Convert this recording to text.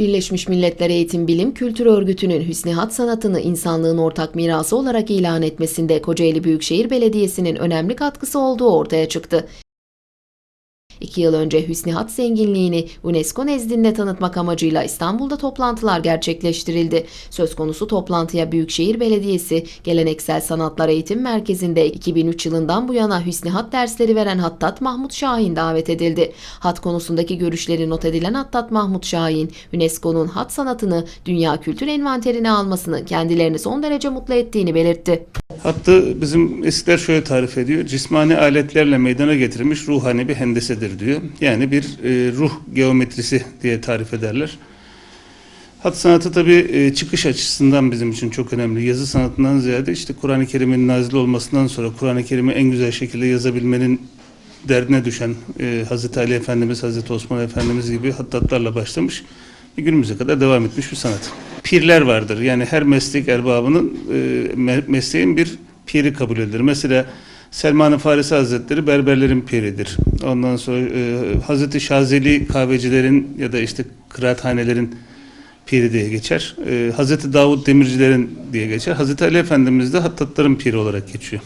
Birleşmiş Milletler Eğitim Bilim Kültür Örgütü'nün Hüsnihat sanatını insanlığın ortak mirası olarak ilan etmesinde Kocaeli Büyükşehir Belediyesi'nin önemli katkısı olduğu ortaya çıktı. İki yıl önce Hüsnihat zenginliğini UNESCO nezdinde tanıtmak amacıyla İstanbul'da toplantılar gerçekleştirildi. Söz konusu toplantıya Büyükşehir Belediyesi Geleneksel Sanatlar Eğitim Merkezi'nde 2003 yılından bu yana Hüsnihat dersleri veren Hattat Mahmut Şahin davet edildi. Hat konusundaki görüşleri not edilen Hattat Mahmut Şahin, UNESCO'nun hat sanatını Dünya Kültür Envanterine almasını kendilerini son derece mutlu ettiğini belirtti. Hattı bizim eskiler şöyle tarif ediyor. Cismani aletlerle meydana getirilmiş ruhani bir hendesedir diyor. Yani bir e, ruh geometrisi diye tarif ederler. Hat sanatı tabii e, çıkış açısından bizim için çok önemli. Yazı sanatından ziyade işte Kur'an-ı Kerim'in nazil olmasından sonra Kur'an-ı Kerim'i en güzel şekilde yazabilmenin derdine düşen e, Hazreti Ali Efendimiz, Hazreti Osman Efendimiz gibi hattatlarla başlamış günümüze kadar devam etmiş bir sanat. Pirler vardır. Yani her meslek erbabının e, me- mesleğin bir piri kabul edilir. Mesela Selman-ı Farisi Hazretleri berberlerin piridir. Ondan sonra e, Hazreti Şazeli kahvecilerin ya da işte kıraathanelerin piri diye geçer. E, Hazreti Davud Demircilerin diye geçer. Hazreti Ali Efendimiz de hattatların piri olarak geçiyor.